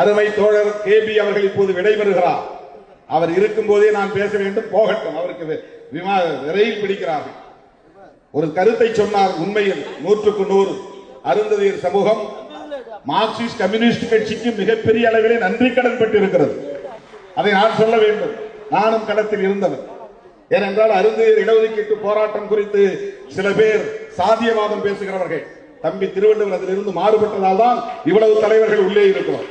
அருமை தோழர் K P அவர்கள் இப்போது விடைபெறுகிறார். அவர் இருக்கும் போதே நான் பேச வேண்டும் போகட்டும். அவருக்கு விமான விரைவில் பிடிக்கிறார்கள் ஒரு கருத்தை சொன்னார் உண்மையில் நூற்றுக்கு நூறு. அருந்ததியர் சமூகம் மார்க்சிஸ்ட் கம்யூனிஸ்ட் கட்சிக்கு மிகப்பெரிய அளவிலே நன்றி கடன் பட்டிருக்கிறது அதை நான் சொல்ல வேண்டும். நானும் களத்தில் இருந்தவர் ஏனென்றால் அருந்ததியர் இடஒதுக்கீட்டு போராட்டம் குறித்து சில பேர் சாதியவாதம் பேசுகிறவர்கள். தம்பி திருவள்ளுவர் அதிலிருந்து மாறுபட்டதால் தான் இவ்வளவு தலைவர்கள் உள்ளே இருக்கிறோம்.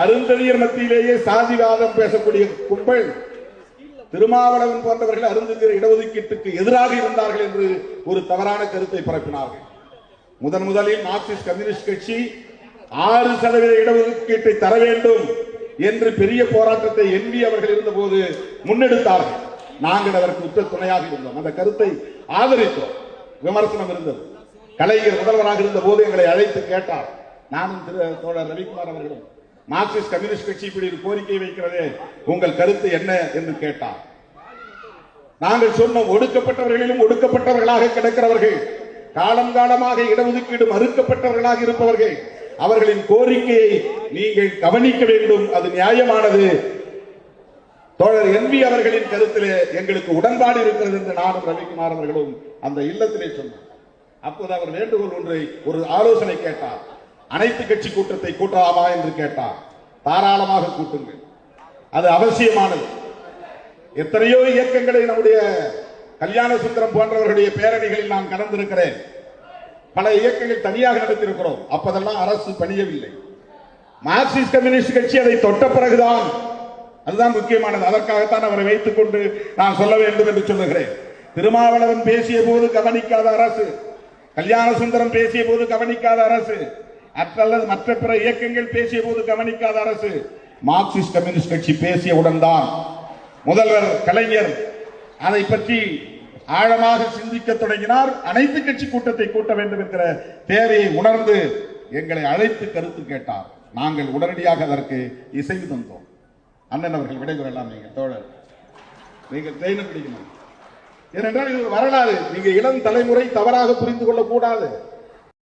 அருந்ததியர் மத்தியிலேயே சாதிவாதம் பேசக்கூடிய கும்பல் திருமாவளவன் போன்றவர்கள் அருந்ததியர் இடஒதுக்கீட்டுக்கு எதிராக இருந்தார்கள் என்று ஒரு தவறான கருத்தை பரப்பினார்கள். முதன் முதலில் மார்க்சிஸ்ட் கம்யூனிஸ்ட் கட்சி ஆறு சதவீத இடஒதுக்கீட்டை தர வேண்டும் என்று பெரிய போராட்டத்தை எம்பி அவர்கள் இருந்தபோது முன்னெடுத்தார்கள். நாங்கள் அதற்கு உற்ற துணையாக இருந்தோம். அந்த கருத்தை ஆதரித்தோம். விமர்சனம் இருந்தது. கலைஞர் முதல்வராக இருந்த போது எங்களை அழைத்து கேட்டார். நானும் திரு தோழர் ரவிக்குமார் அவர்களும் மார்க்சிஸ்ட் கம்யூனிஸ்ட் கட்சி இப்படி ஒரு கோரிக்கை வைக்கிறதே உங்கள் கருத்து என்ன என்று கேட்டார். நாங்கள் சொன்னோம் ஒடுக்கப்பட்டவர்களிலும் ஒடுக்கப்பட்டவர்களாக கிடக்கிறவர்கள் காலம் காலமாக இடஒதுக்கீடு மறுக்கப்பட்டவர்களாக இருப்பவர்கள் அவர்களின் கோரிக்கையை நீங்கள் கவனிக்க வேண்டும். அது நியாயமானது. தோழர் என்பி அவர்களின் கருத்திலே எங்களுக்கு உடன்பாடு இருக்கிறது என்று நானும் ரவிக்குமார் அவர்களும் அந்த இல்லத்திலே சொன்னோம் அப்போது அவர் வேண்டுகோள் ஒன்றை ஒரு ஆலோசனை கேட்டார். அனைத்து கட்சி கூட்டத்தை கூட்டலாமா என்று கேட்டார். தாராளமாக கூட்டுங்கள். அது அவசியமானது. எத்தனையோ இயக்கங்களை நம்முடைய கல்யாண சுந்தரம் போன்றவர்களுடைய பேரணிகளில் நான் கடந்திருக்கிறேன் பல இயக்கங்கள் தனியாக நடத்தியிருக்கிறோம். அப்பதெல்லாம் அரசு பணியவில்லை. மார்க்சிஸ்ட் கம்யூனிஸ்ட் கட்சி அதை தொட்ட பிறகுதான் அதுதான் முக்கியமானது. அதற்காகத்தான் அவரை வைத்துக் கொண்டு நான் சொல்ல வேண்டும் என்று சொல்லுகிறேன். திருமாவளவன் பேசிய போது கவனிக்காத அரசு. கல்யாண சுந்தரம் பேசிய போது கவனிக்காத அரசு. அல்லது மற்ற பிற இயக்கங்கள் பேசிய போது கவனிக்காத அரசு மார்க்சிஸ்ட் கம்யூனிஸ்ட் கட்சி பேசியவுடன் தான் முதல்வர் கலைஞர் அதை பற்றி ஆழமாக சிந்திக்க தொடங்கினார். அனைத்து கட்சி கூட்டத்தை கூட்ட வேண்டும் என்கிற தேவையை உணர்ந்து எங்களை அழைத்து கருத்து கேட்டார். நாங்கள் உடனடியாக அதற்கு இசைவு தந்தோம். அண்ணன் அவர்கள் விடைபெறலாம் நீங்கள் தோழர். நீங்கள் ட்ரெயினை பிடிக்கணும். ஏனென்றால் இது வரலாறு. நீங்க இளம் தலைமுறை தவறாக புரிந்து கொள்ளக்கூடாது.